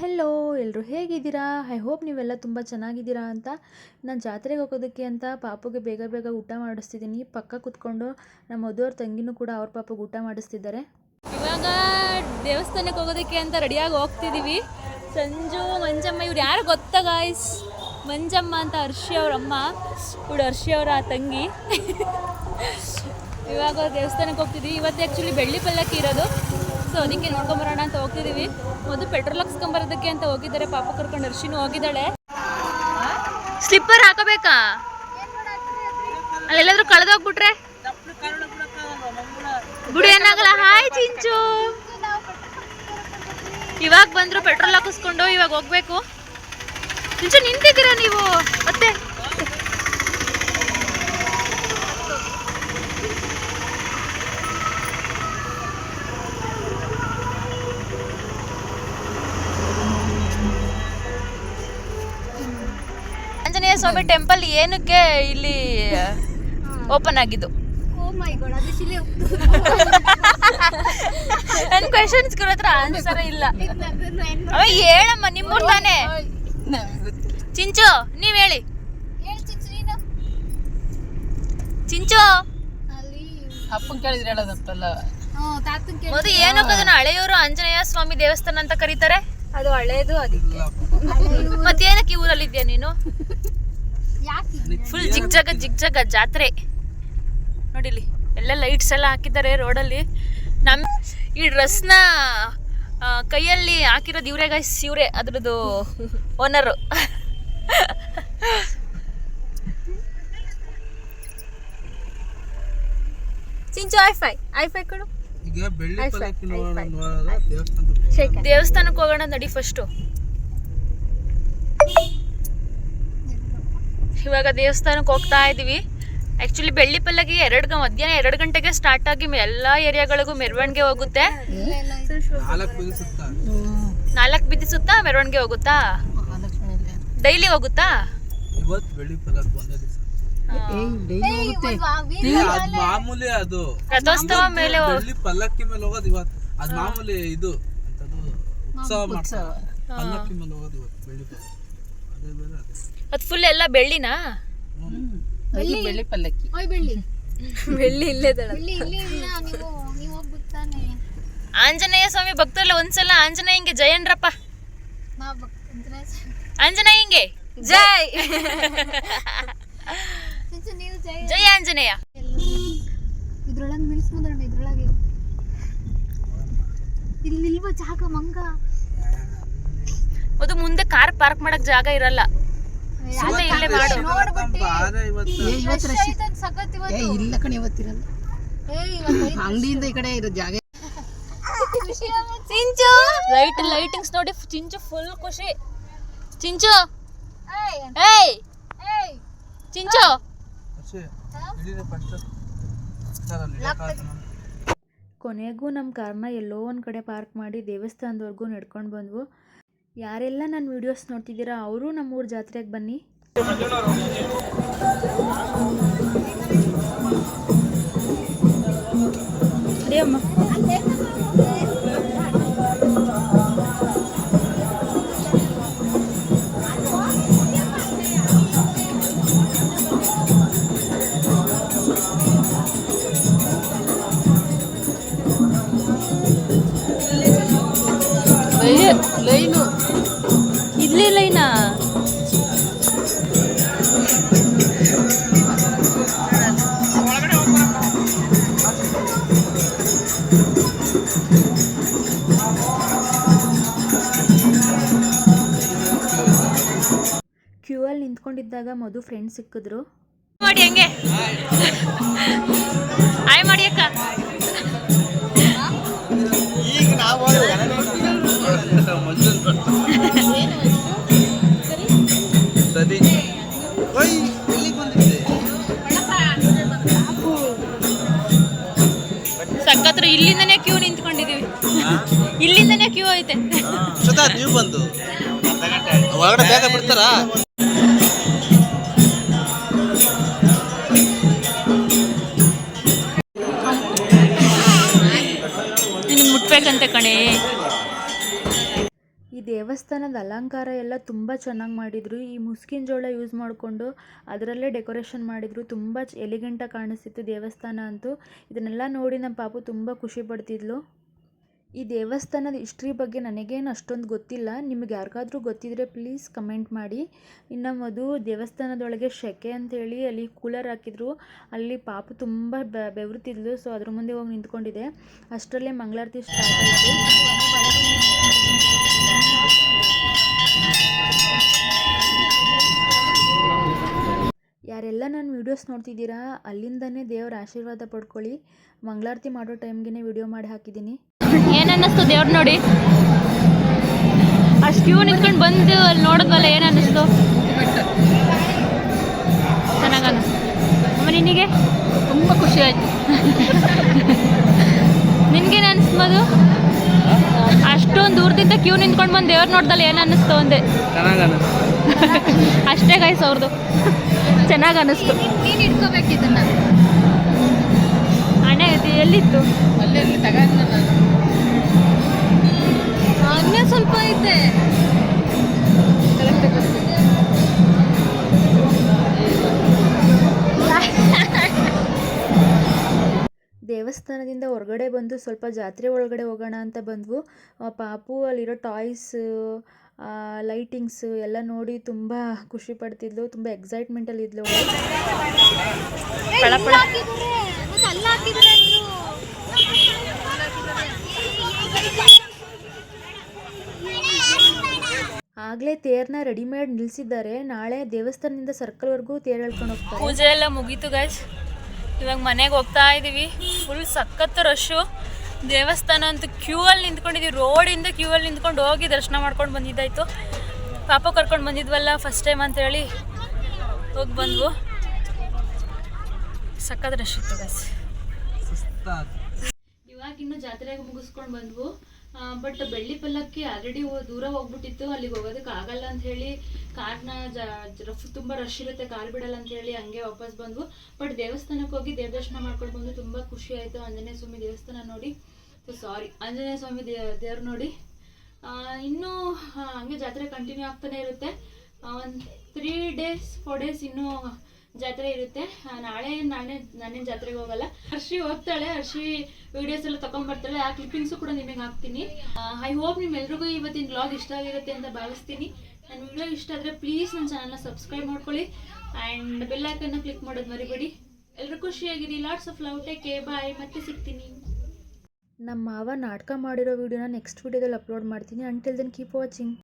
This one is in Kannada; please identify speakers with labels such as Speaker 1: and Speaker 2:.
Speaker 1: ಹೆಲೋ ಎಲ್ಲರೂ ಹೇಗಿದ್ದೀರಾ? ಐ ಹೋಪ್ ನೀವೆಲ್ಲ ತುಂಬ ಚೆನ್ನಾಗಿದ್ದೀರಾ ಅಂತ. ನಾನು ಜಾತ್ರೆಗೆ ಹೋಗೋದಕ್ಕೆ ಅಂತ ಪಾಪುಗೆ ಬೇಗ ಬೇಗ ಊಟ ಮಾಡಿಸ್ತಿದ್ದೀನಿ ಪಕ್ಕ ಕೂತ್ಕೊಂಡು ನಮ್ಮ ಮದುವರ ತಂಗಿನೂ ಕೂಡ ಅವ್ರ ಪಾಪಗೆ ಊಟ ಮಾಡಿಸ್ತಿದ್ದಾರೆ.
Speaker 2: ಇವಾಗ ದೇವಸ್ಥಾನಕ್ಕೆ ಹೋಗೋದಕ್ಕೆ ಅಂತ ರೆಡಿಯಾಗಿ ಹೋಗ್ತಿದ್ದೀವಿ ಸಂಜು, ಮಂಜಮ್ಮ ಇವ್ರು ಯಾರು ಗೊತ್ತಾ ಗಾಯ್ಸ್ ಮಂಜಮ್ಮ ಅಂತ ಹರ್ಷಿ ಅಮ್ಮ. ಇವಳು ಹರ್ಷಿ ಅವರ ಆ ತಂಗಿ. ಇವಾಗ ದೇವಸ್ಥಾನಕ್ಕೆ ಹೋಗ್ತಿದ್ವಿ. ಇವತ್ತು ಆ್ಯಕ್ಚುಲಿ ಬೆಳ್ಳಿ ಪಲ್ಲಕ್ಕಿ ಇರೋದು. ಸೊ ಅದಕ್ಕೆ ನೋಡ್ಕೊಂಬರೋಣ ಅಂತ ಹೋಗ್ತಿದೀವಿ. ಮೊದಲು ಪೆಟ್ರೋಲ್ ಹಾಕ್ಸ್ಕೊಂಬರೋದಕ್ಕೆ ಅಂತ ಹೋಗಿದ್ದಾರೆ. ಪಾಪ ಕರ್ಕೊಂಡು ಅರ್ಶಿನ ಹೋಗಿದ್ದಾಳೆ. ಸ್ಲಿಪ್ಪರ್ ಹಾಕೋಬೇಕಾ? ಅಲ್ಲೆಲ್ಲಾದ್ರೂ ಕಳೆದೋಗ್ಬಿಟ್ರೆ? ಗುಡಿ ಏನಾಗಲ್ಲ. ಹಾಯ್ ಚಿಂಚು. ಇವಾಗ ಬಂದ್ರು ಪೆಟ್ರೋಲ್ ಹಾಕಿಸ್ಕೊಂಡು, ಇವಾಗ ಹೋಗ್ಬೇಕು. ಚಿಂಚು, ನಿಂತಿದ್ದೀರಾ ನೀವು? ಮತ್ತೆ? ಸ್ವಾಮಿ ಟೆಂಪಲ್ ಏನಕ್ಕೆ ಇಲ್ಲಿ ಓಪನ್ ಆಗಿದ್ದು?
Speaker 3: ಓ ಮೈ ಗಾಡ್ ಅದು ಶಿಲೆ
Speaker 2: ನನ್ನ ಕ್ವೆಶನ್ಸ್ ಹತ್ರ ಆನ್ಸರ್ ಇಲ್ಲ. ಅವ ಹೇಳಮ್ಮ ನಿಮ್ಮೂರ್ ತಾನೆ? ಚಿಂಚು ನೀವ್ ಹೇಳಿ. ಚಿಂಚು
Speaker 3: ಅಲ್ಲಿ.
Speaker 4: ಅಪ್ಪನ್ ಕೇಳಿದ್ರೆ ಹೇಳೋದಪ್ಪಲ್ಲ
Speaker 2: ಮೊದಲು ಏನಕ್ಕೆ ಅದನ್ನ ಹಳೆಯೂರು ಆಂಜನೇಯ ಸ್ವಾಮಿ ದೇವಸ್ಥಾನ ಅಂತ ಕರೀತಾರೆ?
Speaker 3: ಅದು ಹಳೇದು ಅದಕ್ಕೆ.
Speaker 2: ಮತ್ತೇನಕ್ಕೆ ಈ ಊರಲ್ಲಿ ಇದೆಯಾ ನೀನು? ಫುಲ್ ಜಿಗ್ ಜಗ ಜಿಗ್ ಜಗ ಜಾತ್ರೆ. ನೋಡಿಲಿ ಎಲ್ಲ ಲೈಟ್ಸ್ ಎಲ್ಲ ಹಾಕಿದ್ದಾರೆ ರೋಡಲ್ಲಿ ನಮ್ ಈ ಡ್ರೆಸ್ನ ಕೈಯಲ್ಲಿ ಹಾಕಿರೋದು ಇವರೇ ಗೈಸ್ ಇವರೇ ಅದ್ರದ್ದು ಓನರ್
Speaker 3: ಚಿಂಚು ಐಫೈ ಐಫೈ ಕೊಡು.
Speaker 5: ದೇವಸ್ಥಾನಕ್ಕೆ
Speaker 2: ಹೋಗೋಣ. ನಡಿ ಫಸ್ಟು ಇವಾಗ ದೇವಸ್ಥಾನಕ್ಕೆ ಹೋಗ್ತಾ ಇದ್ದೀವಿ. ಆ್ಯಕ್ಚುಲಿ ಬೆಳ್ಳಿ ಪಲ್ಲಗಿ ಎರಡು ಗ ಮಧ್ಯಾಹ್ನ ಎರಡು ಗಂಟೆಗೆ ಸ್ಟಾರ್ಟ್ ಆಗಿ ಎಲ್ಲ ಏರಿಯಾಗಳಿಗೂ ಮೆರವಣಿಗೆ ಹೋಗುತ್ತೆ.
Speaker 5: ನಾಲ್ಕು
Speaker 2: ಬಿದ್ದು ಸುತ್ತ ಮೆರವಣಿಗೆ ಹೋಗುತ್ತಾ? ಡೈಲಿ ಹೋಗುತ್ತಾ?
Speaker 5: ಮಾಮೂಲಿ ಅದು.
Speaker 2: ರಥೋತ್ಸವ ಮೇಲೆ
Speaker 5: ಬೆಳ್ಳಿ ಪಲ್ಲಕ್ಕಿ ಮೇಲೆ ಹೋಗೋದು ಇವತ್ತು. ಅದು ಮಾಮೂಲಿ ಇದು ಉತ್ಸವ ಮಾಡ್ತಾರೆ. ಪಲ್ಲಕ್ಕಿ ಮೇಲೆ ಹೋಗೋದು ಇವತ್ತು ಬೆಳ್ಳಿ ಪಲ್ಲಕ್ಕಿ. ಅದೇ
Speaker 2: ಫುಲ್ ಎಲ್ಲ ಬೆಳ್ಳಿನಾ?
Speaker 4: ಬೆಳ್ಳಿ. ಪಲ್ಲಕ್ಕಿ.
Speaker 3: ಓಯ್ ಬೆಳ್ಳಿ.
Speaker 2: ಬೆಳ್ಳಿ ಇಲ್ಲೇ
Speaker 3: ಬೆಳ್ಳಿ ಇಲ್ಲಿ ಇಲ್ಲ ನೀವು ನೀವು ಹೋಗ್ಬೇಕು ತಾನೆ.
Speaker 2: ಆಂಜನೇಯ ಸ್ವಾಮಿ ಭಕ್ತರಲ್ಲ ಒಂದ್ಸಲ ಆಂಜನೇಯಂಗೆ ಜಯನ್ರಪ್ಪ ಆಂಜನೇಯಂಗೆ. ಜೈ.
Speaker 3: ಜೈ.
Speaker 2: ಜೈ ಆಂಜನೇಯ.
Speaker 3: ಇದ್ರೊಳಗೆ ನಿಲ್ಸ್ಬೋದಣ್ಣ ಇದ್ರೊಳಗೆ. ಇಲ್ಲಿ ಇಲ್ವಾ ಜಾಗ ಮಂಗ?
Speaker 2: ಅದು ಮುಂದೆ ಕಾರ್ ಪಾರ್ಕ್ ಮಾಡಕ್ ಜಾಗ ಇರಲ್ಲ. ಸುಮ್ನೆ ಇಲ್ಲೇ ಮಾಡು.
Speaker 4: ಇಲ್ಲ ಕಣೆ ಇವತ್ತಿರಲ್ಲ. ಅಂಗಡಿಯಿಂದ ಈ ಕಡೆ ಇರೋ ಜಾಗ.
Speaker 2: ಚಿಂಚು. ಲೈಟ್ ಲೈಟಿಂಗ್ಸ್ ನೋಡಿ ಚಿಂಚು ಫುಲ್ ಖುಷಿ. ಚಿಂಚು.
Speaker 3: ಏಯ್.
Speaker 2: ಚಿಂಚು.
Speaker 5: ಅಷ್ಟೇ ಇಡೀರಿ ಫಸ್ಟ್ ಸರ್ ಅಲ್ಲಿ
Speaker 1: ಕೊನೆಗೂ ನಮ್ಮ ಕಾರ್ನ ಎಲ್ಲೋ ಒಂದು ಕಡೆ ಪಾರ್ಕ್ ಮಾಡಿ ದೇವಸ್ಥಾನದವರೆಗೂ ನಡ್ಕೊಂಡು ಬಂದ್ವು. ಯಾರೆಲ್ಲ ನನ್ನ ವಿಡಿಯೋಸ್ ನೋಡ್ತಿದ್ದೀರಾ ಅವರು ನಮ್ಮೂರ ಜಾತ್ರೆಗೆ ಬನ್ನಿ.
Speaker 4: ಲೈನು
Speaker 1: ನಿಂತ್ಕೊಂಡಿದ್ದಾಗ ಮಧು ಫ್ರೆಂಡ್ ಸಿಕ್ಕಿದ್ರು.
Speaker 2: ಮಾಡಿ ಹಂಗೆ? ಆಯ್ ಮಾಡಿ ಅಕ್ಕ. ಸಕ್ಕತ್ರ ಇಲ್ಲಿಂದನೇ ಕ್ಯೂ ನಿಂತ್ಕೊಂಡಿದೀವಿ. ಇಲ್ಲಿಂದನೇ ಕ್ಯೂ ಐತೆ.
Speaker 5: ಸದಾ ನೀವು ಬಂದು. ಹೊರಗಡೆ ಬೇಗ ಬಿಡ್ತಾರಾ?
Speaker 2: ನಿನಗೆ ಮುಟ್ಬೇಕಂತೆ ಕಣೆ.
Speaker 1: ಈ ದೇವ ದೇವಸ್ಥಾನದ ಅಲಂಕಾರ ಎಲ್ಲ ತುಂಬ ಚೆನ್ನಾಗಿ ಮಾಡಿದರು. ಈ ಮುಸ್ಕಿನ ಜೋಳ ಯೂಸ್ ಮಾಡಿಕೊಂಡು ಅದರಲ್ಲೇ ಡೆಕೋರೇಷನ್ ಮಾಡಿದರು. ತುಂಬ ಎಲಿಗೆಂಟಾಗಿ ಕಾಣಿಸ್ತಿತ್ತು ದೇವಸ್ಥಾನ ಅಂತೂ. ಇದನ್ನೆಲ್ಲ ನೋಡಿ ನಮ್ಮ ಪಾಪು ತುಂಬ ಖುಷಿ ಪಡ್ತಿದ್ಲು. ಈ ದೇವಸ್ಥಾನದ ಹಿಸ್ಟ್ರಿ ಬಗ್ಗೆ ನನಗೇನು ಅಷ್ಟೊಂದು ಗೊತ್ತಿಲ್ಲ. ನಿಮಗೆ ಯಾರಿಗಾದ್ರೂ ಗೊತ್ತಿದ್ದರೆ ಪ್ಲೀಸ್ ಕಮೆಂಟ್ ಮಾಡಿ. ಇನ್ನು ಮೊದಲು ದೇವಸ್ಥಾನದೊಳಗೆ ಶೆಕೆ ಅಂಥೇಳಿ ಅಲ್ಲಿ ಕೂಲರ್ ಹಾಕಿದ್ರು. ಅಲ್ಲಿ ಪಾಪು ತುಂಬ ಬೆವರುತ್ತಿದ್ಲು ಸೊ ಅದ್ರ ಮುಂದೆ ಹೋಗಿ ನಿಂತ್ಕೊಂಡಿದೆ. ಅಷ್ಟರಲ್ಲೇ ಮಂಗಳಾರತಿ ಸ್ಟಾರ್ಟ್ ಆಯಿತು. ಯಾರೆಲ್ಲ ನನ್ನ ವೀಡಿಯೋಸ್ ನೋಡ್ತಿದ್ದೀರಾ, ಅಲ್ಲಿಂದನೇ ದೇವರ ಆಶೀರ್ವಾದ ಪಡ್ಕೊಳ್ಳಿ. ಮಂಗಳಾರತಿ ಮಾಡೋ ಟೈಮ್ಗೆ ವಿಡಿಯೋ ಮಾಡಿ ಹಾಕಿದ್ದೀನಿ.
Speaker 2: ಏನ್ ಅನ್ನಿಸ್ತು ದೇವ್ರು ನೋಡಿ. ಅಷ್ಟು ಕ್ಯೂ ನಿಂತ್ಕೊಂಡು ಬಂದು ಅಲ್ಲಿ ನೋಡಿದ್ವಲ್ಲ ಏನ್ ಅನ್ನಿಸ್ತು? ಚೆನ್ನಾಗಿ ಅನ್ನಿಸ್ತು. ಅಮ್ಮ ನಿನಗೆ?
Speaker 4: ತುಂಬ ಖುಷಿ ಆಯ್ತು.
Speaker 2: ನಿನಗೇನು ಅನ್ನಿಸ್ಬೋದು ಅಷ್ಟೊಂದು ದೂರದಿಂದ ಕ್ಯೂ ನಿಂತ್ಕೊಂಡು ಬಂದು ದೇವ್ರು ನೋಡ್ದಲ್ಲ ಏನು ಅನ್ನಿಸ್ತು ಅಂದೆ. ಅಷ್ಟೇ ಗಾಯ್ಸ್ ಅವ್ರದ್ದು ಚೆನ್ನಾಗಿ ಅನ್ನಿಸ್ತು.
Speaker 3: ನೀನು ಇಟ್ಕೋಬೇಕು ಇದನ್ನ.
Speaker 2: ಹಣೆ ಎಲ್ಲಿತ್ತು?
Speaker 4: ಅಲ್ಲೇ ತಗೊಂಡ
Speaker 3: ಇನ್ನೂ ಸ್ವಲ್ಪ ಐತೆ.
Speaker 1: ದೇವಸ್ಥಾನದಿಂದ ಹೊರಗಡೆ ಬಂದು ಸ್ವಲ್ಪ ಜಾತ್ರೆ ಒಳಗಡೆ ಹೋಗೋಣ ಅಂತ ಬಂದ್ವು. ಪಾಪು ಅಲ್ಲಿರೋ ಟಾಯ್ಸ್ ಲೈಟಿಂಗ್ಸ್ ಎಲ್ಲ ನೋಡಿ ತುಂಬ ಖುಷಿ ಪಡ್ತಿದ್ಲು. ತುಂಬ ಎಕ್ಸೈಟ್ಮೆಂಟಲ್ಲಿ ಇದ್ಲು ಅವಳು.
Speaker 2: ಪಳ ಪಳ
Speaker 3: ಮತ್ತೆ ಅಲ್ಲ ಹಾಕಿದ್ರೆ
Speaker 1: ಆಗಲೇ ತೇರ್ನ ರೆಡಿಮೇಡ್ ನಿಲ್ಸಿದ್ದಾರೆ. ನಾಳೆ ದೇವಸ್ಥಾನದಿಂದ ಸರ್ಕಲ್ವರೆಗೂ ತೇರ್ ಎಳ್ಕೊಂಡು ಹೋಗ್ತಾರೆ.
Speaker 2: ಪೂಜೆ ಎಲ್ಲ ಮುಗೀತು ಗಾಯ್ಸ್ ಇವಾಗ ಮನೆಗೆ ಹೋಗ್ತಾ ಇದ್ದೀವಿ ಫುಲ್ ಸಖತ್ತು ರಶ್ಶು ದೇವಸ್ಥಾನ ಅಂತ ಕ್ಯೂ ಅಲ್ಲಿ ನಿಂತ್ಕೊಂಡಿದ್ದೀವಿ ರೋಡಿಂದ ಕ್ಯೂ ಅಲ್ಲಿ ನಿಂತ್ಕೊಂಡು ಹೋಗಿ ದರ್ಶನ ಮಾಡ್ಕೊಂಡು ಬಂದಿದ್ದಾಯ್ತು. ಪಾಪ ಕರ್ಕೊಂಡು ಬಂದಿದ್ವಲ್ಲ ಫಸ್ಟ್ ಟೈಮ್ ಅಂತ ಹೇಳಿ ಹೋಗಿ ಬಂದ್ವು. ಸಖತ್ ರಶ್ ಇತ್ತು ಗಾಯ್ಸ್ ಇವಾಗ ಇನ್ನು ಜಾತ್ರೆಗೆ ಮುಗಿಸ್ಕೊಂಡು ಬಂದ್ವು. ಬಟ್ ಬೆಳ್ಳಿ ಪಲ್ಲಕ್ಕಿ ಆಲ್ರೆಡಿ ದೂರ ಹೋಗ್ಬಿಟ್ಟಿತ್ತು, ಅಲ್ಲಿಗೆ ಹೋಗೋದಕ್ಕೆ ಆಗಲ್ಲ ಅಂತ ಹೇಳಿ ಕಾರ್ನ ರಫ್ ತುಂಬಾ ರಶ್ ಇರುತ್ತೆ, ಕಾರ್ ಬಿಡಲ್ಲ ಅಂತ ಹೇಳಿ ಹಂಗೆ ವಾಪಸ್ ಬಂದ್ವು. ಬಟ್ ದೇವಸ್ಥಾನಕ್ಕೆ ಹೋಗಿ ದೇವ ದರ್ಶನ ಮಾಡ್ಕೊಂಡು ಬಂದು ತುಂಬಾ ಖುಷಿ ಆಯ್ತು. ಆಂಜನೇಯ ಸ್ವಾಮಿ ದೇವಸ್ಥಾನ ನೋಡಿ. ಸಾರಿ ಆಂಜನೇಯ ಸ್ವಾಮಿ ದೇವ್ರು ನೋಡಿ. ಇನ್ನೂ ಹಂಗೆ ಜಾತ್ರೆ ಕಂಟಿನ್ಯೂ ಆಗ್ತಾನೆ ಇರುತ್ತೆ. ಒಂದು ತ್ರೀ ಡೇಸ್ ಫೋರ್ ಡೇಸ್ ಇನ್ನೂ ಜಾತ್ರೆ ಇರುತ್ತೆ. ನಾಳೆ ನಾಳೆ ನಾನೇನು ಜಾತ್ರೆಗೆ ಹೋಗಲ್ಲ. ಹರ್ಷಿ ಹೋಗ್ತಾಳೆ, ಹರ್ಷಿ ವಿಡಿಯೋಸ್ ಎಲ್ಲ ತಗೊಂಡ್ಬರ್ತಾಳೆ ಆ ಕ್ಲಿಪ್ಪಿಂಗ್ಸು ಕೂಡ ನಿಮಗೆ ಹಾಕ್ತೀನಿ. ಐ ಹೋಪ್ ನಿಮ್ಮೆಲ್ರಿಗೂ ಇವತ್ತಿನ ಬ್ಲಾಗ್ ಇಷ್ಟ ಆಗಿರುತ್ತೆ ಅಂತ ಭಾವಿಸ್ತೀನಿ. ನನ್ನ ವಿಡಿಯೋ ಇಷ್ಟ ಆದರೆ ಪ್ಲೀಸ್ ನನ್ನ ಚಾನಲ್ನ ಸಬ್ಸ್ಕ್ರೈಬ್ ಮಾಡ್ಕೊಳ್ಳಿ. ಆ್ಯಂಡ್ ಬೆಲ್ಲೈಕನ್ನ ಕ್ಲಿಕ್ ಮಾಡೋದು ಮರಿಬೇಡಿ. ಎಲ್ಲರೂ ಖುಷಿಯಾಗಿರಿ lots of love take care bye ಮತ್ತೆ ಸಿಗ್ತೀನಿ.
Speaker 1: ನಮ್ಮ ಮಾವ ನಾಟಕ ಮಾಡಿರೋ ವಿಡಿಯೋನ ನೆಕ್ಸ್ಟ್ ವಿಡಿಯೋದಲ್ಲಿ ಅಪ್ಲೋಡ್ ಮಾಡ್ತೀನಿ. Until then keep watching